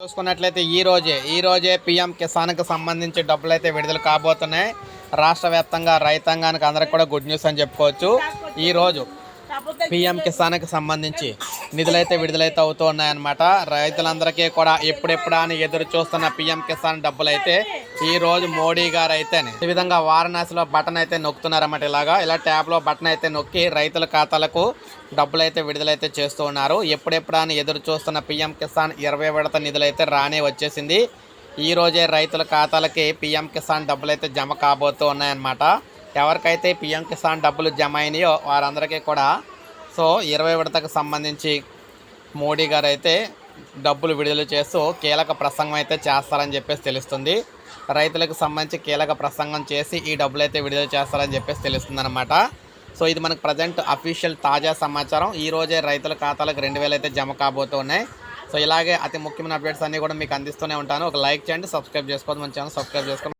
చూసుకున్నట్లయితే ఈ రోజే ఈ రోజే పిఎం కిసాన్కి సంబంధించి డబ్బులు అయితే విడుదల కాబోతున్నాయి. రాష్ట్ర వ్యాప్తంగా రైతాంగానికి అందరికి కూడా గుడ్ న్యూస్ అని చెప్పుకోవచ్చు. ఈ రోజు పిఎం కిసాన్కి సంబంధించి నిధులైతే విడుదలైతే అవుతూ ఉన్నాయన్నమాట రైతులందరికీ కూడా ఎప్పుడెప్పుడా అని ఎదురు చూస్తున్న పిఎం కిసాన్ డబ్బులు అయితే ఈ రోజు మోడీ గారు అయితే ఈ విధంగా వారణాసిలో బటన్ అయితే నొక్కుతున్నారన్నమాట ఇలాగా. ఇలా ట్యాబ్లో బటన్ అయితే నొక్కి రైతుల ఖాతాలకు డబ్బులైతే విడుదలైతే చేస్తూ ఉన్నారు. ఎప్పుడెప్పుడా అని ఎదురు చూస్తున్న పిఎం కిసాన్ ఇరవై విడత నిధులైతే రానే వచ్చేసింది. ఈ రోజే రైతుల ఖాతాలకి పిఎం కిసాన్ డబ్బులు అయితే జమ కాబోతూ ఉన్నాయన్నమాట. ఎవరికైతే పిఎం కిసాన్ డబ్బులు జమ అయినాయో వారందరికీ కూడా సో ఇరవై విడతకు సంబంధించి మోడీ గారు అయితే డబ్బులు విడుదల చేస్తూ కీలక ప్రసంగం అయితే చేస్తారని చెప్పేసి తెలుస్తుంది. రైతులకు సంబంధించి కీలక ప్రసంగం చేసి ఈ డబ్బులు అయితే విడుదల చేస్తారని చెప్పేసి తెలుస్తుంది అనమాట సో ఇది మనకు ప్రజెంట్ అఫీషియల్ తాజా సమాచారం. ఈ రోజే రైతుల ఖాతాలకు రెండు వేలు అయితే జమ కాబోతున్నాయి. సో ఇలాగే అతి ముఖ్యమైన అప్డేట్స్ అన్నీ కూడా మీకు అందిస్తూనే ఉంటాను. ఒక లైక్ చేయండి సబ్స్క్రైబ్ చేసుకోవద్దు మన ఛానల్ సబ్స్క్రైబ్ చేసుకోండి.